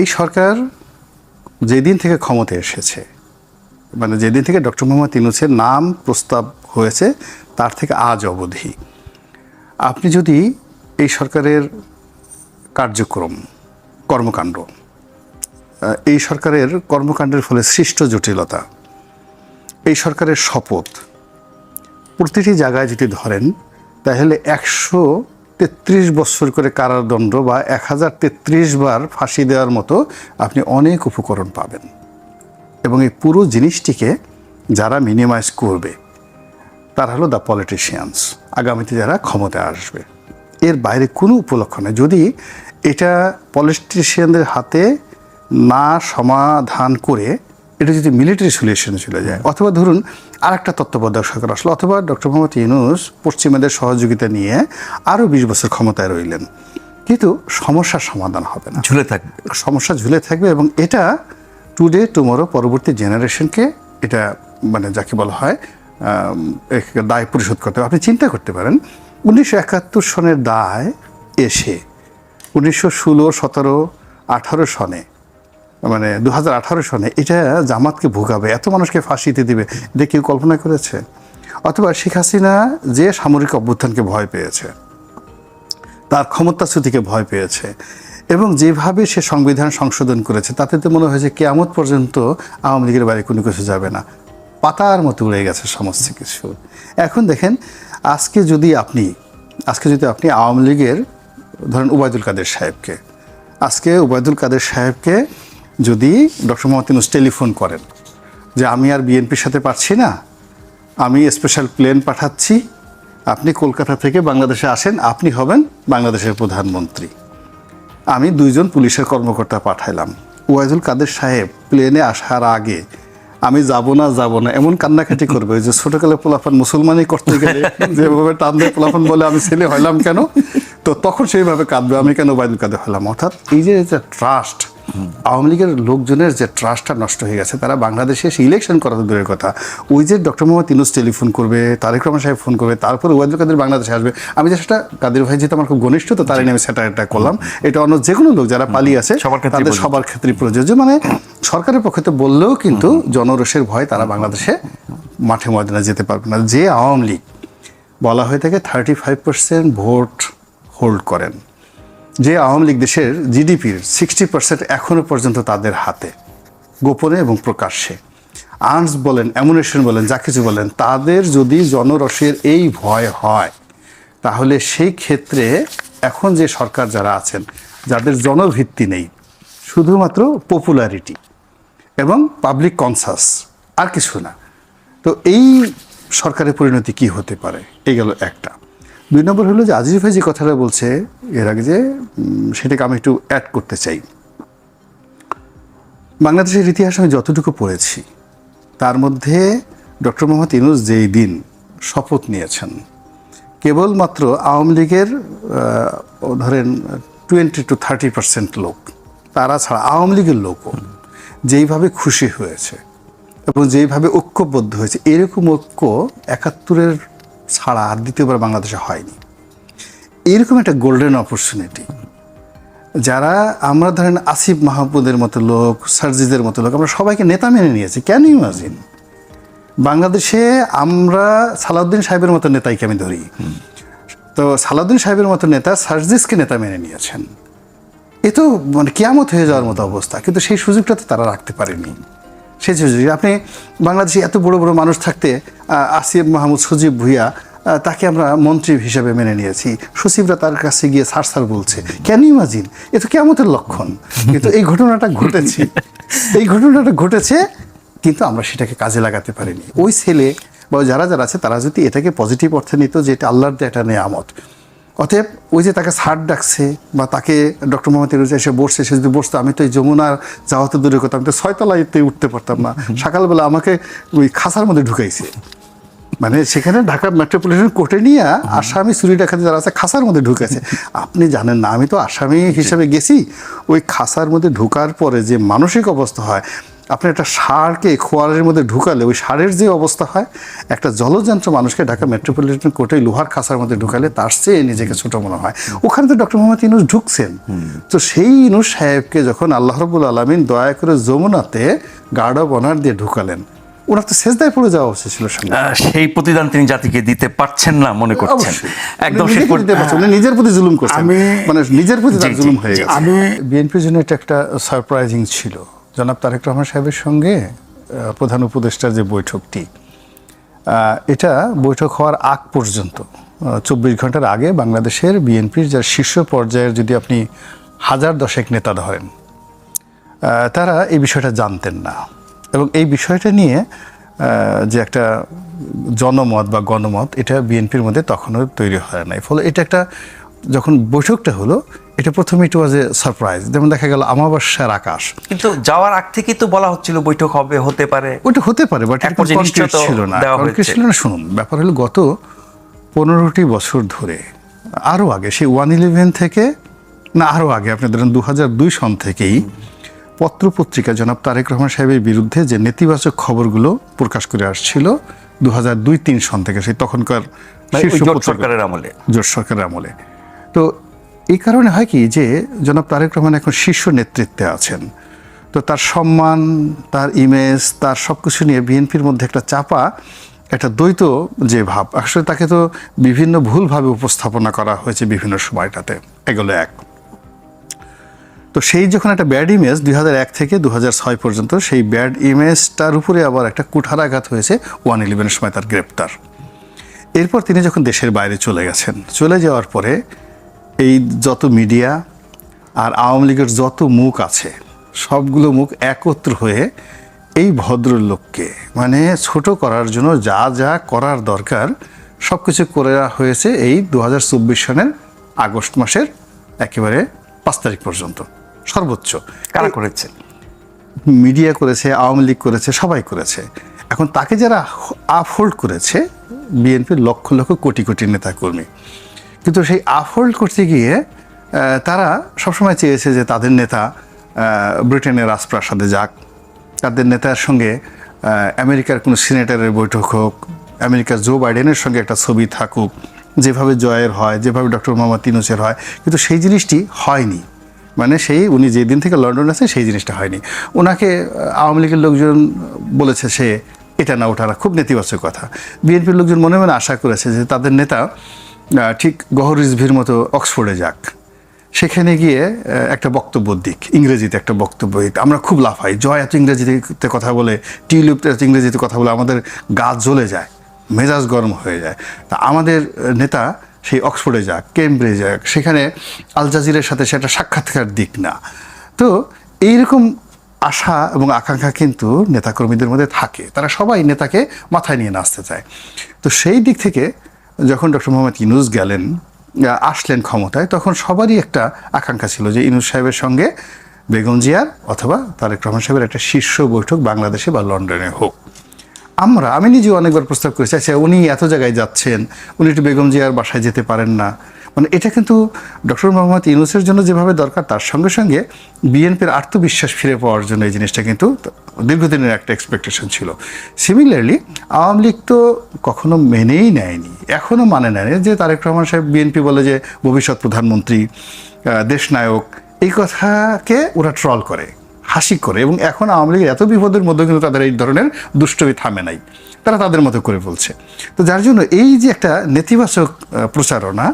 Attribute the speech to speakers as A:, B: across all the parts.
A: এই সরকার যেদিন থেকে ক্ষমতায় এসেছে মানে যেদিন থেকে ডক্টর মোহাম্মদ ইউনুসের নাম প্রস্তাব হয়েছে, তার থেকে আজ অবধি। আপনি যদি এই সরকারের কার্যক্রম, কর্মকাণ্ড এই সরকারের কর্মকাণ্ডের ফলে সৃষ্ট জটিলতা, এই সরকারের শপথ প্রতিটি জায়গায় যদি ধরেন, তাহলে একশো তেত্রিশ বছর করে কারাদণ্ড বা এক হাজার তেত্রিশ বার ফাঁসি দেওয়ার মতো আপনি অনেক উপকরণ পাবেন। এবং এই পুরো জিনিসটিকে যারা মিনিমাইজ করবে, তারা হলো দ্য পলিটিশিয়ানস আগামীতে যারা ক্ষমতায় আসবে। এর বাইরে কোনো উপলক্ষ নেই। যদি এটা পলিটিশিয়ানদের হাতে না সমাধান করে এটা যদি মিলিটারি সলিউশনে চলে যায় অথবা ধরুন আর একটা তত্ত্বাবধায়ক সরকার আসলো অথবা ডক্টর মোহাম্মদ ইউনুস পশ্চিমাদের সহযোগিতা নিয়ে আরও বিশ বছর ক্ষমতায় রইলেন। কিন্তু সমস্যার সমাধান হবে না।
B: ঝুলে থাকবে।
A: সমস্যা ঝুলে থাকবে এবং এটা টুডে টুমোরো পরবর্তী জেনারেশনকে এটা মানে যাকে বলা হয় দায় পরিশোধ করতে হবে। আপনি চিন্তা করতে পারেন উনিশশো একাত্তর সনের দায় এসে উনিশশো ষোলো সতেরো আঠারো সনে মানে দু হাজার আঠারো সনে এটা জামাতকে ভোগাবে, এত মানুষকে ফাঁসিতে দিবে, এটা কেউ কল্পনা করেছে? অথবা শেখ হাসিনা যে সামরিক অভ্যুত্থানকে ভয় পেয়েছে, তার ক্ষমতাচ্যুতিকে ভয় পেয়েছে, এবং যেভাবে সে সংবিধান সংশোধন করেছে, তাতে তো মনে হয়েছে কেয়ামত পর্যন্ত আওয়ামী লীগের বাইরে কোনো কিছু যাবে না। পাতার মতো উড়ে গেছে সমস্ত কিছু। এখন দেখেন, আজকে যদি আপনি, আজকে যদি আপনি আওয়ামী লীগের, ধরেন উবায়দুল কাদের সাহেবকে, আজকে উবায়দুল কাদের সাহেবকে যদি ডক্টর মোহাম্মদ ইউনূস টেলিফোন করেন যে আমি আর বিএনপির সাথে পারছি না আমি স্পেশাল প্লেন পাঠাচ্ছি আপনি কলকাতা থেকে বাংলাদেশে আসেন আপনি হবেন বাংলাদেশের প্রধানমন্ত্রী। আমি দুইজন পুলিশের কর্মকর্তা পাঠাইলাম। ওয়াইজুল কাদের সাহেব প্লেনে আসার আগে আমি যাব না যাব না এমন কান্নাকাটি করবে যে ছোটকালে পোলাফান মুসলমানই করতে গেলে যেভাবে টান দেয় পোলাফান বলে আমি ছেলে হইলাম কেন? তো তখন সেইভাবে কাঁদবে আমি কেন ওয়াইদুল কাদের হলাম অর্থাৎ এই যে ট্রাস্ট আওয়ামী লীগের লোকজনের যে ট্রাস্টটা নষ্ট হয়ে গেছে তারা বাংলাদেশে এসে ইলেকশন করা তো দূরের কথা। ওই যে ডক্টর মোহাম্মদ ইনুস টেলিফোন করবে তারেক রহমান সাহেব ফোন করবে তারপর ওয়াইদুল কাদের বাংলাদেশে আসবে। আমি যে সেটা কাদের ভাই যেহেতু আমার খুব ঘনিষ্ঠ তো তারাই আমি স্যাটারটা করলাম। এটা অন্য যে কোনো লোক যারা পালিয়ে আছে তাদের সবার ক্ষেত্রে প্রযোজ্য। মানে সরকারের পক্ষে তো বললেও কিন্তু জনরোষের ভয় তারা বাংলাদেশে মাঠে ময়দানে যেতে পারবে না। যে আওয়ামী লীগ বলা হয়ে থাকে thirty five percent vote hold করেন। যে আওয়ামী লীগ দেশের জিডিপির সিক্সটি পার্সেন্ট এখনও পর্যন্ত তাদের হাতে, গোপনে এবং প্রকাশ্যে। আর্মস বলেন, অ্যামুনেশন বলেন, যা কিছু বলেন, তাদের যদি জনরসের এই ভয় হয়, তাহলে সেই ক্ষেত্রে এখন যে সরকার যারা আছেন, যাদের জনভিত্তি নেই, শুধুমাত্র পপুলারিটি এবং পাবলিক কনসাস আর কিছু না। তো এই সরকারের পরিণতি কি হতে পারে? এই গেল একটা। দুই নম্বর হলো যে আজিজ ভাই যে কথাটা বলছে এর আগে যে সেটাকে আমি একটু অ্যাড করতে চাই। বাংলাদেশের ইতিহাস আমি যতটুকু পড়েছি, তার মধ্যে ডক্টর মোহাম্মদ ইনুস যেই দিন শপথ নিয়েছেন, কেবলমাত্র আওয়ামী লীগের ধরেন টোয়েন্টি টু থার্টি পার্সেন্ট লোক, তারা ছাড়া আওয়ামী লীগের লোকও যেইভাবে খুশি হয়েছে এবং যেইভাবে ঐক্যবদ্ধ হয়েছে, এরকম ঐক্য একাত্তরের ছাড়া আর দ্বিতীয়বার বাংলাদেশে হয়নি। এরকম একটা গোল্ডেন অপরচুনিটি যারা আমরা ধরেন আসিফ মাহমুদের মতো লোক, সার্জিদের মতো লোক, আমরা সবাইকে নেতা মেনে নিয়েছি কেন ইমাজিন বাংলাদেশে আমরা সালাউদ্দিন সাহেবের মতো নেতাইকে আমি ধরি। তো সালাউদ্দিন সাহেবের মতো নেতা সার্জিসকে নেতা মেনে নিয়েছেন। এ তো মানে কেয়ামত হয়ে যাওয়ার মতো অবস্থা, কিন্তু সেই সুযোগটা তো তারা রাখতে পারেনি। সেই সুযোগ আপনি বাংলাদেশে এত বড় বড় মানুষ থাকতে আসিফ মাহমুদ সজীব ভুইয়া তাকে আমরা মন্ত্রী হিসেবে মেনে নিয়েছি। সচিবরা তার কাছে গিয়ে সার সার বলছে, কেন ইমাজিন? এ তো কেমতের লক্ষণ। কিন্তু এই ঘটনাটা ঘটেছে, এই ঘটনাটা ঘটেছে, কিন্তু আমরা সেটাকে কাজে লাগাতে পারিনি। ওই ছেলে বা যারা যারা আছে, তারা যদি এটাকে পজিটিভ অর্থে নিত যে এটা আল্লাহর একটা নেয়ামত। অতএব ওই যে তাকে সার ডাকছে বা তাকে ডক্টর মোহাম্মদ ইউনুস এসে বসছে সে যদি বসতো আমি তো এই যমুনার যাওয়া তো দূরে করতাম তো ছয়তলাইতে উঠতে পারতাম না। সকালবেলা আমাকে ওই খাসার মধ্যে ঢুকাইছে। মানে সেখানে ঢাকা মেট্রোপলিটন কোর্টে নিয়ে আসামি চুরি ডাকাতি যারা আছে খাসার মধ্যে ঢুকেছে। আপনি জানেন না আমি তো আসামি হিসেবে গেছি। ওই খাসার মধ্যে ঢোকার পরে যে মানসিক অবস্থা হয় আপনি একটা সারকে খোয়ারের মধ্যে ঢুকালে ওই সারের যে অবস্থা হয় একটা জলযন্ত্র মানুষকে ঢাকা মেট্রোপলিটন কোর্টে লোহার খাসার মধ্যে ঢুকালে তার চেয়ে নিজেকে ছোট মনে হয়। ওখানে তো ডক্টর মোহাম্মদ ইনুস ঢুকছেন। তো সেই ইনুস সাহেবকে যখন আল্লাহ রবুল আলমিন দয়া করে যমুনাতে গার্ড অব অনার দিয়ে ঢুকালেন ওনার তো শেষদায় পড়ে যাওয়া উচিত ছিল
B: সেই প্রতিদান তিনি জাতিকে দিতে পারছেন না মনে করছেন। একদম শেষ
A: নিজেকে পারছেন, নিজের প্রতি জুলুম করছেন। মানে নিজের প্রতি জুলুম হয়ে গেছে।
C: আমি
A: বিএনপির জন্য এটা একটা সারপ্রাইজিং ছিল। জনাব তারেক রহমান সাহেবের সঙ্গে প্রধান উপদেষ্টার যে বৈঠকটি এটা বৈঠক হওয়ার আগ পর্যন্ত চব্বিশ ঘণ্টার আগে বাংলাদেশের বিএনপির যার শীর্ষ পর্যায়ের যদি আপনি হাজার দশেক নেতা ধরেন তারা এই বিষয়টা জানতেন না। এবং এই বিষয়টা নিয়ে যে একটা জনমত বা গণমত, এটা বিএনপির মধ্যে তখনও তৈরি হয় নাই। ফলে এটা একটা যখন বৈঠকটা হলো এটা প্রথমে একটু ওয়াজ এ সারপ্রাইজ যেমন দেখা গেল আমাবস্যার আকাশ।
B: কিন্তু যাওয়ার আগ থেকেই তো বলা হচ্ছিল বৈঠক হবে হতে পারে।
A: ওটা হতে পারে বাট ছিল না। ছিল না শুনুন ব্যাপার হলো গত পনেরোটি বছর ধরে আরও আগে সেই ওয়ান ইলেভেন থেকে না আরও আগে আপনি ধরেন দু হাজার দুই সন থেকেই পত্রপত্রিকা জনাব তারেক রহমান সাহেবের বিরুদ্ধে যে নেতিবাচক খবরগুলো প্রকাশ করে আসছিল দু হাজার দুই তিন সন থেকে সেই তখনকার
B: মানে জোট সরকারের আমলে।
A: জোট সরকারের আমলে। তো এই কারণে হয় কি যে জনাব তারেক রহমান এখন শীর্ষ নেতৃত্বে আছেন। তো তার সম্মান, তার ইমেজ তার সব কিছু নিয়ে বিএনপির মধ্যে একটা চাপা, একটা দ্বৈত যে ভাব, আসলে তাকে তো বিভিন্ন ভুলভাবে উপস্থাপনা করা হয়েছে বিভিন্ন সময়টাতে, এগুলো এক। তো সেই যখন একটা ব্যাড ইমেজ দুই এক থেকে দু ছয় পর্যন্ত, সেই ব্যাড ইমেজটার উপরে আবার একটা কুঠারাঘাত হয়েছে ওয়ান ইলেভেনের সময় তার গ্রেপ্তার। এরপর তিনি যখন দেশের বাইরে চলে গেছেন, চলে যাওয়ার পরে এই যত মিডিয়া আর আওয়ামী লীগের যত মুখ আছে সবগুলো মুখ একত্র হয়ে এই ভদ্রলোককে মানে ছোট করার জন্য যা যা করার দরকার সব কিছু করে হয়েছে এই দু হাজার সনের আগস্ট মাসের একেবারে পাঁচ তারিখ পর্যন্ত। সর্বোচ্চ।
B: কারা করেছে?
A: মিডিয়া করেছে আওয়ামী লীগ করেছে সবাই করেছে। এখন তাকে যারা আফহোল্ড করেছে বিএনপির লক্ষ লক্ষ কোটি কোটি নেতাকর্মী। কিন্তু সেই আফহোল্ড করতে গিয়ে তারা সবসময় চেয়েছে যে তাদের নেতা ব্রিটেনের রাজপ্রাসাদে যাক। তাদের নেতার সঙ্গে আমেরিকার কোনো সিনেটারের বৈঠক হোক, আমেরিকার জো বাইডেনের সঙ্গে একটা ছবি থাকুক, যেভাবে জয়ের হয়, যেভাবে ডক্টর মোহাম্মদ তিনুসের হয়, কিন্তু সেই জিনিসটি হয়নি। মানে সেই উনি যেদিন থেকে লন্ডন আছেন, সেই জিনিসটা হয়নি। ওনাকে আওয়ামী লীগের লোকজন বলেছে সে, এটা না না। খুব নেতিবাচক কথা। বিএনপির লোকজন মনে মনে আশা করেছে যে তাদের নেতা ঠিক গহর রিজভির মতো অক্সফোর্ডে যাক। সেখানে গিয়ে একটা বক্তব্য দিক, ইংরেজিতে একটা বক্তব্য দিক। আমরা খুব লাফাই, জয় এত ইংরেজিতে কথা বলে, টিউলিপ এত ইংরেজিতে কথা বলে আমাদের গা জ্বলে যায়, মেজাজ গরম হয়ে যায়। তা আমাদের নেতা সেই অক্সফোর্ডে যাক, কেমব্রিজে যাক, সেখানে আল জাজিরের সাথে সেটা সাক্ষাৎকার দিক না। তো এইরকম আশা এবং আকাঙ্ক্ষা কিন্তু নেতাকর্মীদের মধ্যে থাকে। তারা সবাই নেতাকে মাথায় নিয়ে নাচতে চায়। তো সেই দিক থেকে যখন ডক্টর মোহাম্মদ ইনুস গেলেন আসলেন ক্ষমতায়, তখন সবারই একটা আকাঙ্ক্ষা ছিল যে ইনুস সাহেবের সঙ্গে বেগম জিয়ার অথবা তারেক রহমান সাহেবের একটা শীর্ষ বৈঠক বাংলাদেশে বা লন্ডনে হোক। আমরা, আমি নিজেও অনেকবার প্রস্তাব করেছি আচ্ছা উনি এত জায়গায় যাচ্ছেন, উনি একটু বেগম জিয়ার বাসায় যেতে পারেন না। মানে এটা কিন্তু ডক্টর মোহাম্মদ ইউনুসের জন্য যেভাবে দরকার, তার সঙ্গে সঙ্গে বিএনপির আত্মবিশ্বাস ফিরে পাওয়ার জন্য এই জিনিসটা কিন্তু দীর্ঘদিনের একটা এক্সপেকটেশন ছিল। সিমিলারলি আওয়ামী লীগ তো কখনো মেনেই নেয়নি এখনও মানে নেয়নি। যে তারেক রহমান সাহেব বিএনপি বলে যে ভবিষ্যৎ প্রধানমন্ত্রী দেশনায়ক এই কথাকে ওরা ট্রল করে, হাসি করে এবং এখন আওয়ামী লীগের এত বিপদের মধ্যে কিন্তু তাদের এই ধরনের দুষ্টমি থামে নাই। তারা তাদের মতো করে বলছে। তো যার জন্য এই যে একটা নেতিবাচক প্রচারণা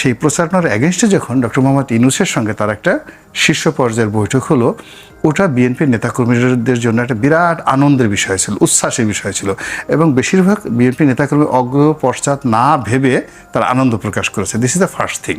A: সেই প্রচারণার অ্যাগেনস্টে যখন ডক্টর মোহাম্মদ ইনুসের সঙ্গে তার একটা শীর্ষ পর্যায়ের বৈঠক হলো, ওটা বিএনপির নেতাকর্মীদের জন্য একটা বিরাট আনন্দের বিষয় ছিল, উচ্ছ্বাসের বিষয় ছিল এবং বেশিরভাগ বিএনপি নেতাকর্মী অগ্র পশ্চাৎ না ভেবে তার আনন্দ প্রকাশ করেছে। This is the first thing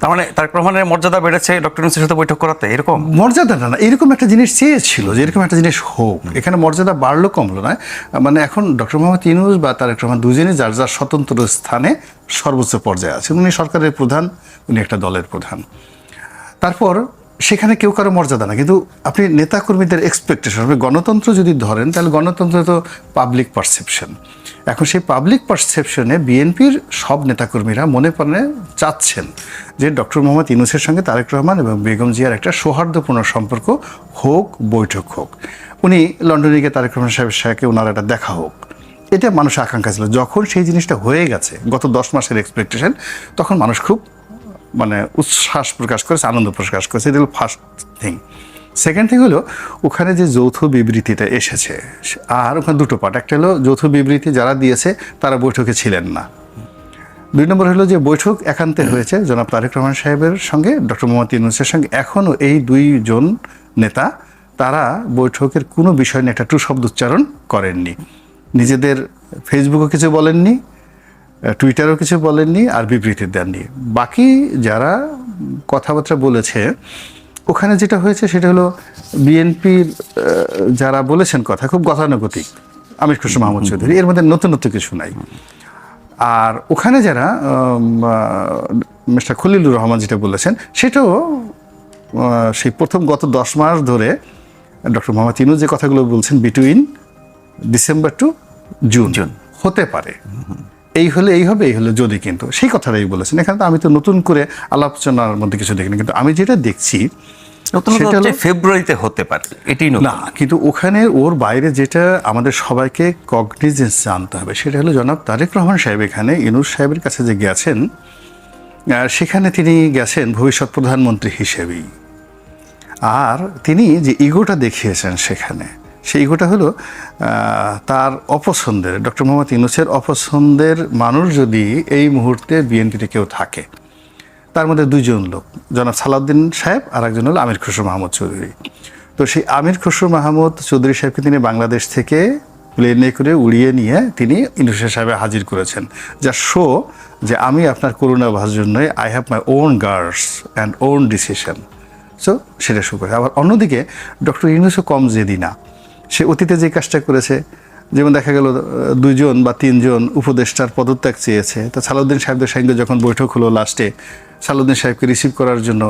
B: তার মানে তারেক রহমানের মর্যাদা বেড়েছে ডক্টর ইউনুসের সাথে বৈঠক করাতে এরকম?
A: মর্যাদা না এরকম একটা জিনিস চেয়েছিল যে এরকম একটা জিনিস হোক। এখানে মর্যাদা বাড়লো কমলো না। মানে এখন ডক্টর মোহাম্মদ ইউনুস বা তারেক রহমান দুজনে যার যার স্বতন্ত্র স্থানে সর্বোচ্চ পর্যায়ে আছে। উনি সরকারের প্রধান উনি একটা দলের প্রধান। তারপর সেখানে কেউ কারও মর্যাদা না। কিন্তু আপনি নেতাকর্মীদের এক্সপেকটেশন আপনি গণতন্ত্র যদি ধরেন, তাহলে গণতন্ত্র তো পাবলিক পারসেপশন এখন সেই পাবলিক পারসেপশনে বিএনপির সব নেতাকর্মীরা মনে প্রাণে চাচ্ছেন যে ডক্টর মোহাম্মদ ইউনুসের সঙ্গে তারেক রহমান এবং বেগম জিয়ার একটা সৌহার্দ্যপূর্ণ সম্পর্ক হোক, বৈঠক হোক। উনি লন্ডনে গিয়ে তারেক রহমান সাহেবের সাথে ওনার একটা দেখা হোক। এটা মানুষের আকাঙ্ক্ষা ছিল। যখন সেই জিনিসটা হয়ে গেছে, গত দশ মাসের এক্সপেকটেশন তখন মানুষ খুব মানে উচ্ছ্বাস প্রকাশ করেছে, আনন্দ প্রকাশ করেছে। এটা হলো ফার্স্ট থিং সেকেন্ড থিং হলো, ওখানে যে যৌথ বিবৃতিটা এসেছে, আর ওখানে দুটো পার্ট একটা হলো, যৌথ বিবৃতি যারা দিয়েছে, তারা বৈঠকে ছিলেন না। দুই নম্বর হলো যে বৈঠক একান্তে হয়েছে, জনাব তারেক রহমান সাহেবের সঙ্গে, ডক্টর মোহাম্মদ ইউনুসের সঙ্গে। এখনও এই দুইজন নেতা, তারা বৈঠকের কোনো বিষয় নিয়ে একটা টু শব্দ উচ্চারণ করেননি। নিজেদের ফেসবুকও কিছু বলেননি টুইটারও কিছু বলেননি আর বিবৃতি দেননি। বাকি যারা কথাবার্তা বলেছে ওখানে যেটা হয়েছে সেটা হলো বিএনপির যারা বলেছেন কথা খুব গতানুগতিক। আমির খুশু মাহমুদ চৌধুরী এর মধ্যে নতুনত্ব কিছু নাই। আর ওখানে যারা মিস্টার খলিলুর রহমান যেটা বলেছেন সেটাও সেই প্রথম গত দশ মাস ধরে ডক্টর মোহাম্মদ ইনু যে কথাগুলো বলছেন between December to June
B: June.
A: হতে পারে। এই হলে এই হবে এই হলে যদি কিন্তু। সেই কথাটাই বলেছেন। এখানে তো আমি তো নতুন করে আলোচনার মধ্যে কিছু দেখিনি কিন্তু আমি যেটা দেখছি
B: ফেব্রুয়ারিতে হতে পারে এটাই নতুন।
A: না কিন্তু ওখানে ওর বাইরে যেটা আমাদের সবাইকে কগনিজেন্স জানতে হবে সেটা হলো জনাব তারেক রহমান সাহেব এখানে ইনুস সাহেবের কাছে যে গেছেন সেখানে তিনি গেছেন ভবিষ্যৎ প্রধানমন্ত্রী হিসেবেই। আর তিনি যে ইগোটা দেখিয়েছেন সেখানে সেই ইগোটা হলো তার অপছন্দের, ডক্টর মোহাম্মদ ইউনুসের অপছন্দের মানুষ যদি এই মুহূর্তে বিএনপিতে কেউ থাকে। তার মধ্যে দুইজন লোক, জনাব সালাউদ্দিন সাহেব আর একজন হলো আমির খুসরু মাহমুদ চৌধুরী। তো সেই আমির খুসরু মাহমুদ চৌধুরী সাহেবকে তিনি বাংলাদেশ থেকে প্লেনে করে উড়িয়ে নিয়ে তিনি ইন্ডোনেশিয়া সাহেবে হাজির করেছেন। যা শো যে আমি আপনার করুণা ভাষার জন্যই I have my own guards and own decision so সেটা শো করে। আবার অন্যদিকে, ডক্টর ইউনুসও কম জেদি না। সে অতীতে যে কাজটা করেছে, যেমন দেখা গেল দুইজন বা তিনজন উপদেষ্টার পদত্যাগ চেয়েছে। তা সালাউদ্দিন সাহেবদের সঙ্গে যখন বৈঠক হলো লাস্টে সালাউদ্দিন সাহেবকে রিসিভ করার জন্য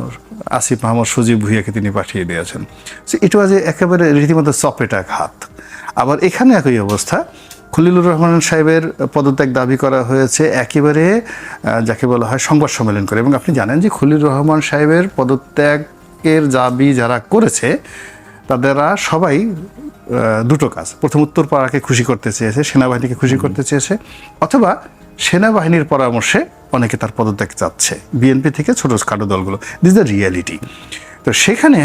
A: আসিফ মাহমুদ সজীব ভুইয়াকে তিনি পাঠিয়ে দিয়েছেন। সো ইট ওয়াজ একেবারে রীতিমতো চপেটা ঘাত আবার এখানে একই অবস্থা। খলিলুর রহমান সাহেবের পদত্যাগ দাবি করা হয়েছে একেবারে যাকে বলা হয় সংবাদ সম্মেলন করে। এবং আপনি জানেন যে খলিলুর রহমান সাহেবের পদত্যাগের দাবি যারা করেছে, তাদেরা সবাই দুটো কাজ। প্রথম উত্তর পাড়াকে খুশি করতে চেয়েছে সেনাবাহিনীকে খুশি করতে চেয়েছে অথবা সেনাবাহিনীর পরামর্শে অনেকে তার পদত্যাগ চাচ্ছে বিএনপি থেকে ছোটো খাটো দলগুলো। দিস দ্য রিয়ালিটি তো সেখানে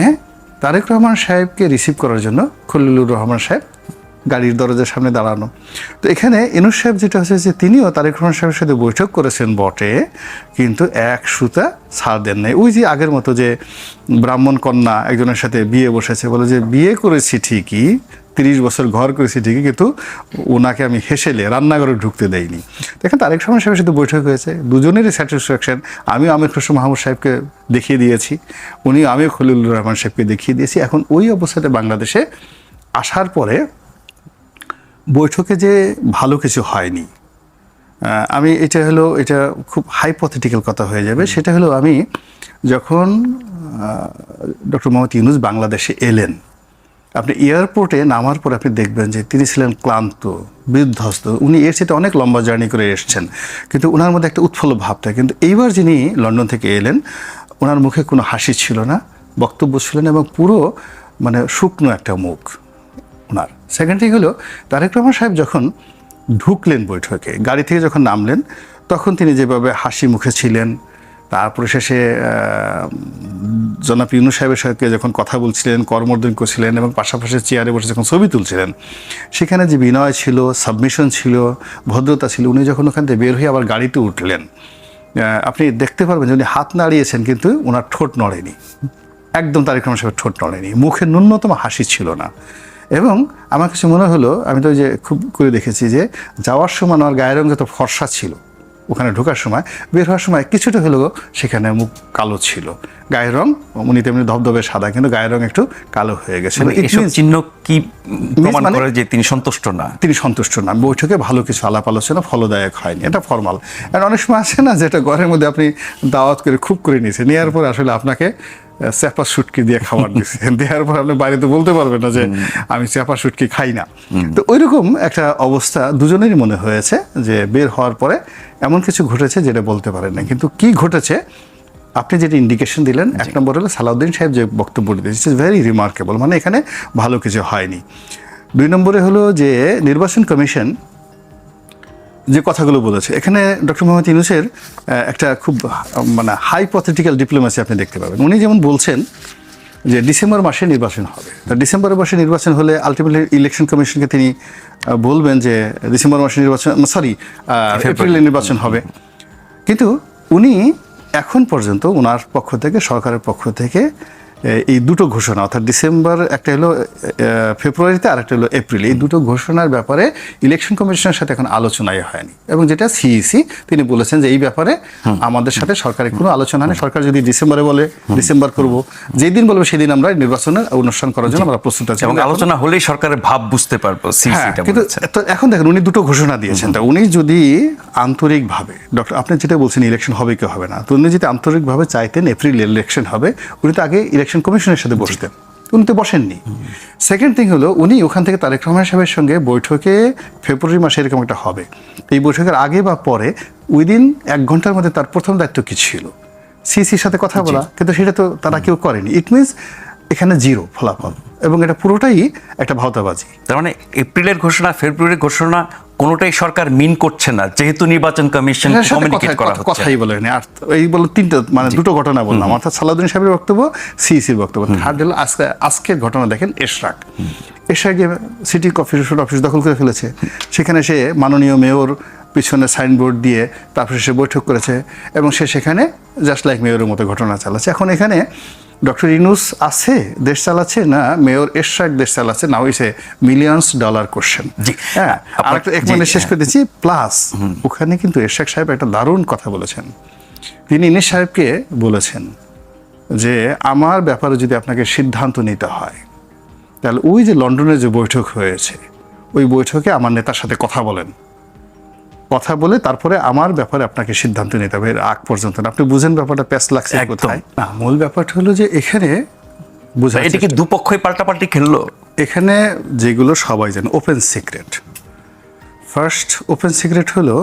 A: তারেক রহমান সাহেবকে রিসিভ করার জন্য খলিলুর রহমান সাহেব গাড়ির দরজার সামনে দাঁড়ানো। তো এখানে ইনুস সাহেব যেটা হচ্ছে যে তিনিও তারেক রহমান সাহেবের সাথে বৈঠক করেছেন বটে, কিন্তু এক সুতা ছাড় দেন নাই। ওই যে আগের মতো যে ব্রাহ্মণ কন্যা একজনের সাথে বিয়ে বসেছে, বলে যে বিয়ে করেছি ঠিকই, তিরিশ বছর ঘর করেছি ঠিকই, কিন্তু ওনাকে আমি হেসেলে রান্নাঘরে ঢুকতে দেইনি। দেখেন তারেক রহমান সাহেবের সাথে বৈঠক হয়েছে, দুজনেরই স্যাটিসফ্যাকশন আমিও আমির খুশরু মাহমুদ সাহেবকে দেখিয়ে দিয়েছি উনি আমিও খলিলুর রহমান সাহেবকে দেখিয়ে দিয়েছি। এখন ওই অবস্থাতে বাংলাদেশে আসার পরে বৈঠকে যে ভালো কিছু হয়নি আমি এটা হলো এটা খুব হাইপোথেটিক্যাল কথা হয়ে যাবে। সেটা হলো আমি যখন ডক্টর মোহাম্মদ ইউনুস বাংলাদেশে এলেন আপনি এয়ারপোর্টে নামার পর আপনি দেখবেন যে তিনি ছিলেন ক্লান্ত বিধ্বস্ত। উনি এর সাথে অনেক লম্বা জার্নি করে এসছেন। কিন্তু ওনার মধ্যে একটা উৎফুল্ল ভাবটা কিন্তু এইবার যিনি লন্ডন থেকে এলেন ওনার মুখে কোনো হাসি ছিল না বক্তব্য ছিল না এবং পুরো মানে শুকনো একটা মুখ। ওনার সেকেন্ড হলো, তারেক রহমান সাহেব যখন ঢুকলেন বৈঠকে, গাড়ি থেকে যখন নামলেন, তখন তিনি যেভাবে হাসি মুখে ছিলেন, তারপরে শেষে জনাব ইউনু সাহেবের সাথে যখন কথা বলছিলেন, করমর্দন করছিলেন এবং পাশাপাশি চেয়ারে বসে যখন ছবি তুলছিলেন, সেখানে যে বিনয় ছিল সাবমিশন ছিল, ভদ্রতা ছিল, উনি যখন ওখান থেকে বের হয়ে আবার গাড়িতে উঠলেন আপনি দেখতে পারবেন যে উনি হাত নাড়িয়েছেন, কিন্তু ওনার ঠোঁট নড়েনি। একদম তারেক রহমান সাহেবের ঠোঁট নড়েনি। মুখে ন্যূনতম হাসি ছিল না। এবং আমার কাছে মনে হলো আমি তো যে খুব করে দেখেছি যে যাওয়ার সময় আমার গায়ের রঙ যত ফর্সা ছিল ওখানে ঢোকার সময় বের হওয়ার সময় কিছুটা হলেও সেখানে মুখ কালো ছিল। গায়ের রং উনি তেমনি ধবধবে সাদা কিন্তু গায়ের রং একটু কালো হয়ে গেছে।
B: মানে চিহ্ন কি প্রমাণ
A: মানে-
B: করে যে তিনি সন্তুষ্ট না?
A: তিনি সন্তুষ্ট না। বৈঠকে ভালো কিছু আলাপ আলোচনা ফলদায়ক হয়নি। এটা ফর্মাল আর অনেক সময় আছে না যেটা ঘরের মধ্যে আপনি দাওয়াত করে খুব করে নিয়েছেন। নেওয়ার পর আসলে আপনাকে চ্যাপা শুটকি দিয়ে খাবার দিচ্ছে দেওয়ার পর আপনি বাইরে তো বলতে পারবেন না যে আমি চ্যাপা শুটকি খাই না। তো ওইরকম একটা অবস্থা দুজনেরই মনে হয়েছে যে বের হওয়ার পরে এমন কিছু ঘটেছে যেটা বলতে পারেন না কিন্তু কি ঘটেছে? আপনি যেটা ইন্ডিকেশন দিলেন এক নম্বর হলো সালাউদ্দিন সাহেব যে বক্তব্য দিয়েছে ইজ ভেরি রিমার্কেবল মানে এখানে ভালো কিছু হয়নি। দুই নম্বরে হলো যে নির্বাচন কমিশন যে কথাগুলো বলেছে। এখানে ডক্টর মোহাম্মদ ইউনুসের একটা খুব মানে হাইপথেটিক্যাল ডিপ্লোমেসি আপনি দেখতে পাবেন। উনি যেমন বলছেন যে ডিসেম্বর মাসে নির্বাচন হবে। তা ডিসেম্বর মাসে নির্বাচন হলে আলটিমেটলি ইলেকশন কমিশনকে তিনি বলবেন যে ডিসেম্বর মাসে নির্বাচন সরি এপ্রিলে নির্বাচন হবে। কিন্তু উনি এখন পর্যন্ত ওনার পক্ষ থেকে সরকারের পক্ষ থেকে এই দুটো ঘোষণা অর্থাৎ ডিসেম্বর একটা হলো ফেব্রুয়ারিতে আর একটা হলো এপ্রিল। এই দুটো ঘোষণার ব্যাপারে ইলেকশন কমিশনের সাথে এখন আলোচনাই হয়নি। এবং যেটা সিইসি তিনি বলেছেন যে এই ব্যাপারে আমাদের সাথে সরকারের কোনো আলোচনা নেই। সরকার যদি ডিসেম্বরে বলে ডিসেম্বর করব যেই দিন বলব সেদিন আমরা নির্বাচনের অনুষ্ঠান করার জন্য আমরা প্রস্তুত আছি।
B: এবং আলোচনা হলেই সরকারের ভাব বুঝতে পারব
A: হ্যাঁ কিন্তু এখন দেখেন উনি দুটো ঘোষণা দিয়েছেন। তা উনি যদি আন্তরিকভাবে ডক্টর আপনি যেটা বলছেন ইলেকশন হবে কি হবে না তো উনি যদি আন্তরিকভাবে চাইতেন এপ্রিল ইলেকশন হবে উনি তো আগে ইলেকশন কমিশনের সাথে বসতেন। উনি তো বসেননি। সেকেন্ড থিং হলো উনি ওখান থেকে তারেক রহমান সাহেবের সঙ্গে বৈঠকে ফেব্রুয়ারি মাসে এরকম একটা হবে। এই বৈঠকের আগে বা পরে উইদিন এক ঘণ্টার মধ্যে তার প্রথম দায়িত্ব কি ছিল? সিসির সাথে কথা বলা কিন্তু সেটা তো তারা কেউ করেনি। ইট মিনস এখানে জিরো ফলাফল। এবং এটা পুরোটাই একটা ভাওতাবাজি।
B: তার মানে এপ্রিলের ঘোষণা ফেব্রুয়ারির ঘোষণা কোনোটাই সরকার মিন করছে না যেহেতু নির্বাচন কমিশন কমিউনিকেট করা হচ্ছে।
A: কথাই বলেনি আর এই বলো তিনটে মানে দুটো ঘটনা বললাম। অর্থাৎ সালাউদ্দিন সাহেবের বক্তব্য সিইসির বক্তব্য। থার্ড হলো আজকে আজকের ঘটনা দেখেন Ishraque. Ishraque city corporation office দখল করে ফেলেছে। সেখানে সে মাননীয় মেয়র পিছনে সাইনবোর্ড দিয়ে তারপরে সে বৈঠক করেছে। এবং সে সেখানে জাস্ট লাইক মেয়রের মতো ঘটনা চালাচ্ছে। এখন এখানে ডক্টর ইনুস আছে দেশ চালাচ্ছে না মেয়র এশরাক দেশ চালাচ্ছে না হইছে মিলিয়নস ডলার কোশ্চেন
B: জি।
A: হ্যাঁ আর এক মিনিট শেষ
B: হ্যাঁ।
A: করে দিচ্ছি। প্লাস ওখানে কিন্তু এরশাক সাহেব একটা দারুণ কথা বলেছেন। তিনি ইনিস সাহেবকে বলেছেন যে আমার ব্যাপারে যদি আপনাকে সিদ্ধান্ত নিতে হয় তাহলে ওই যে লন্ডনে যে বৈঠক হয়েছে ওই বৈঠকে আমার নেতার সাথে কথা বলেন। কথা বলে তারপরে আমার ব্যাপারে আপনাকে সিদ্ধান্ত নিতে হবে আগ পর্যন্ত। আপনি বুঝেন ব্যাপারটা প্যাস লাগছে। কোথায় না মূল ব্যাপারটা হলো যে এখানে বুঝা
B: এটা কি দুপক্ষই পাল্টাপাল্টি খেললো
A: এখানে যেগুলো সবাই জানে open secret first open secret হলো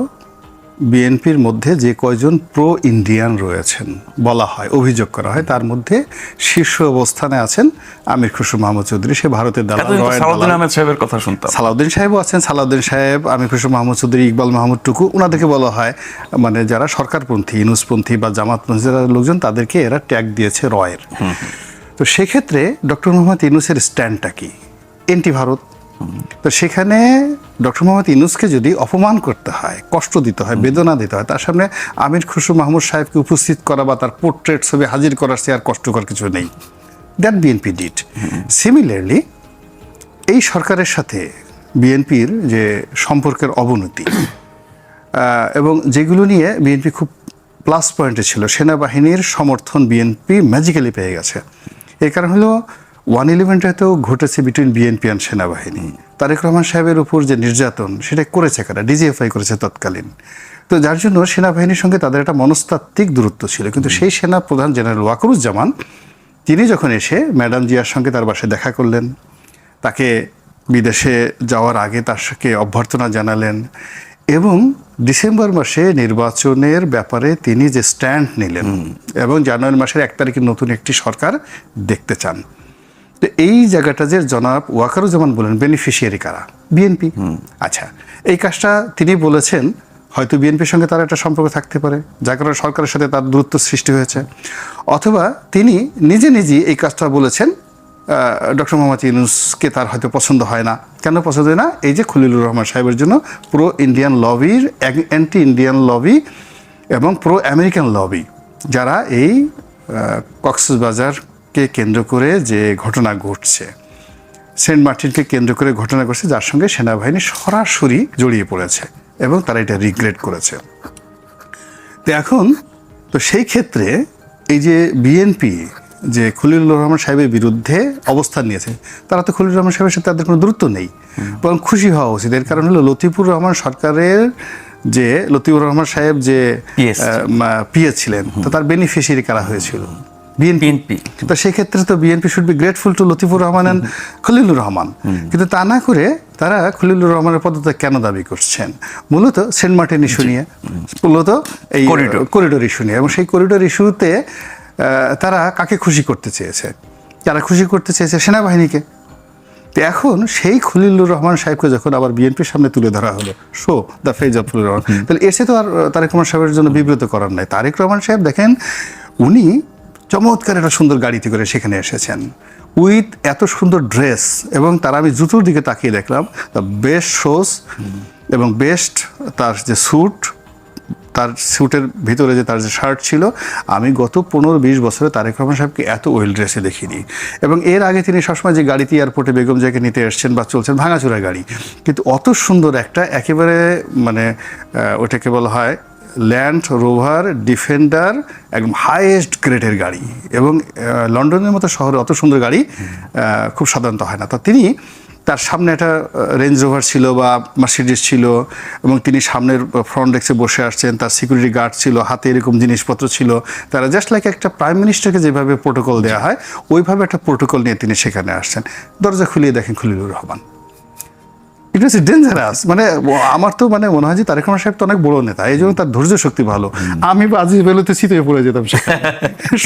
A: বিএনপির মধ্যে যে কয়জন প্রো ইন্ডিয়ান রয়েছেন বলা হয় অভিযোগ করা হয় তার মধ্যে শীর্ষ অবস্থানে আছেন আমির খুশরু মাহমুদ চৌধুরী। সে ভারতের
B: সালাউদ্দিন। সাহেবের কথা শুনতাম।
A: সালাউদ্দিন সাহেবও আছেন সালাউদ্দিন সাহেব আমির খুশরু মাহমুদ চৌধুরী ইকবাল মাহমুদ টুকু ওনাদেরকে বলা হয় মানে যারা সরকারপন্থী ইনুসপন্থী বা জামাতপন্থী যারা লোকজন তাদেরকে এরা ট্যাগ দিয়েছে রয়ের। তো সেক্ষেত্রে ডক্টর মোহাম্মদ ইনুসের স্ট্যান্ডটা কি? এন্টি ভারত তো সেখানে ডক্টর মোহাম্মদ ইনুসকে যদি অপমান করতে হয় কষ্ট দিতে হয় বেদনা দিতে হয় তার সামনে আমির খুশরু মাহমুদ সাহেবকে উপস্থিত করা বা তার পোর্ট্রেট ছবি হাজির করার সে আর কষ্টকর কিছু নেই। দ্যাট বিএনপি ডিট সিমিলারলি এই সরকারের সাথে বিএনপির যে সম্পর্কের অবনতি এবং যেগুলো নিয়ে বিএনপি খুব প্লাস পয়েন্টে ছিল সেনাবাহিনীর সমর্থন বিএনপি ম্যাজিক্যালি পেয়ে গেছে। এই কারণ হলো ওয়ান ইলেভেনটাতেও ঘটেছে বিটুইন বিএনপি অ্যান্ড সেনাবাহিনী। তারেক রহমান সাহেবের উপর যে নির্যাতন সেটা করেছে কারা? ডিজিএফআই করেছে তৎকালীন। তো যার জন্য সেনাবাহিনীর সঙ্গে তাদের একটা মনস্তাত্ত্বিক দূরত্ব ছিল। কিন্তু সেই সেনা প্রধান জেনারেল ওয়াকরুজ্জামান তিনি যখন এসে ম্যাডাম জিয়ার সঙ্গে তার বাসায় দেখা করলেন তাকে বিদেশে যাওয়ার আগে তার সঙ্গে অভ্যর্থনা জানালেন এবং ডিসেম্বর মাসে নির্বাচনের ব্যাপারে তিনি যে স্ট্যান্ড নিলেন এবং জানুয়ারি মাসের এক তারিখে নতুন একটি সরকার দেখতে চান। তো এই জায়গাটা যে জনাব ওয়াকারুজ্জামান বলেন বেনিফিশিয়ারি কারা? বিএনপি আচ্ছা এই কাজটা তিনি বলেছেন হয়তো বিএনপির সঙ্গে তার একটা সম্পর্ক থাকতে পারে যার কারণে সরকারের সাথে তার দূরত্ব সৃষ্টি হয়েছে। অথবা তিনি নিজে নিজেই এই কাজটা বলেছেন ডক্টর মোহাম্মদ ইউনুসকে তার হয়তো পছন্দ হয় না। কেন পছন্দ হয় না? এই যে খলিলুর রহমান সাহেবের জন্য প্রো ইন্ডিয়ান লবির অ্যান্টি ইন্ডিয়ান লবি এবং প্রো আমেরিকান লবি যারা এই আহ, কক্সবাজারকে কেন্দ্র করে যে ঘটনা ঘটছে। সেন্ট মার্টিনকে কেন্দ্র করে ঘটনা ঘটছে যার সঙ্গে সেনাবাহিনী সরাসরি জড়িয়ে পড়েছে এবং তারা এটা রিগ্রেট করেছে। তো এখন তো সেই ক্ষেত্রে এই যে বিএনপি যে খলিলুর রহমান সাহেবের বিরুদ্ধে অবস্থান নিয়েছে তারা তো খলিলুর রহমান সাহেবের সাথে তাদের কোনো দূরত্ব নেই। বরং খুশি হওয়া উচিত। এর কারণ হলো লতিফুর রহমান সরকারের যে লতিফুর রহমান সাহেব যে
B: PS
A: পিএ ছিলেন। তো তার বেনিফিশিয়ারি কারা হয়েছিল? বিএনপি
B: বিএনপি
A: তো সেই তো BNP should be grateful to Latifur Rahman and Khalilur Rahman. কিন্তু তা না করে তারা খলিলুর রহমানের পদত্যাগ কেন দাবি করছেন? মূলত সেন্ট মার্টিন ইস্যু নিয়ে মূলত এই
B: করিডোর।
A: করিডোর ইস্যু নিয়ে। এবং সেই করিডোর ইস্যুতে তারা কাকে খুশি করতে চেয়েছে? তারা খুশি করতে চেয়েছে? সেনাবাহিনীকে। তো এখন সেই খলিলুর রহমান সাহেবকে যখন আবার বিএনপির সামনে তুলে ধরা হলো show the face of Khalilur Rahman. তাহলে এসে তো আর তারেক রহমান সাহেবের জন্য বিব্রত করার নাই। তারেক রহমান সাহেব দেখেন উনি চমৎকার একটা সুন্দর গাড়িতে করে সেখানে এসেছেন। উইথ এত সুন্দর ড্রেস এবং তার আমি জুতোর দিকে তাকিয়ে দেখলাম দ্য বেস্ট শোজ এবং বেস্ট তার যে স্যুট, তার স্যুটের ভিতরে যে তার যে শার্ট ছিল, আমি গত পনেরো বিশ বছরে তারেক রহমান সাহেবকে এত ওয়েল ড্রেসে দেখিনি। এবং এর আগে তিনি সবসময় যে গাড়িতে এয়ারপোর্টে বেগম জায়গায় নিতে এসছেন বা চলছেন ভাঙাচোরা গাড়ি, কিন্তু অত সুন্দর একটা একেবারে মানে ওটাকে বলা হয় ল্যান্ড রোভার ডিফেন্ডার একদম হাইয়েস্ট গ্রেডের গাড়ি এবং লন্ডনের মতো শহরে অত সুন্দর গাড়ি খুব সাধারণত হয় না। তো তিনি তার সামনে একটা রেঞ্জ রোভার ছিল বা মার্সিডিস ছিল এবং তিনি সামনের ফ্রন্ট ডেস্কে বসে আসছেন। তার সিকিউরিটি গার্ড ছিল, হাতে এরকম জিনিসপত্র ছিল। তারা জাস্ট লাইক একটা প্রাইম মিনিস্টারকে যেভাবে প্রোটোকল দেওয়া হয়, ওইভাবে একটা প্রোটোকল নিয়ে তিনি সেখানে আসছেন। দরজা খুলিয়ে দেখেন Khalilur Rahman. It is dangerous মানে আমার তো মানে মনে হয় যে তারেক রহমান সাহেব তো অনেক বড় নেতা এই জন্য তার ধৈর্য শক্তি ভালো আমি আজিজ বেলুতে শীতে পড়ে যেতাম। সব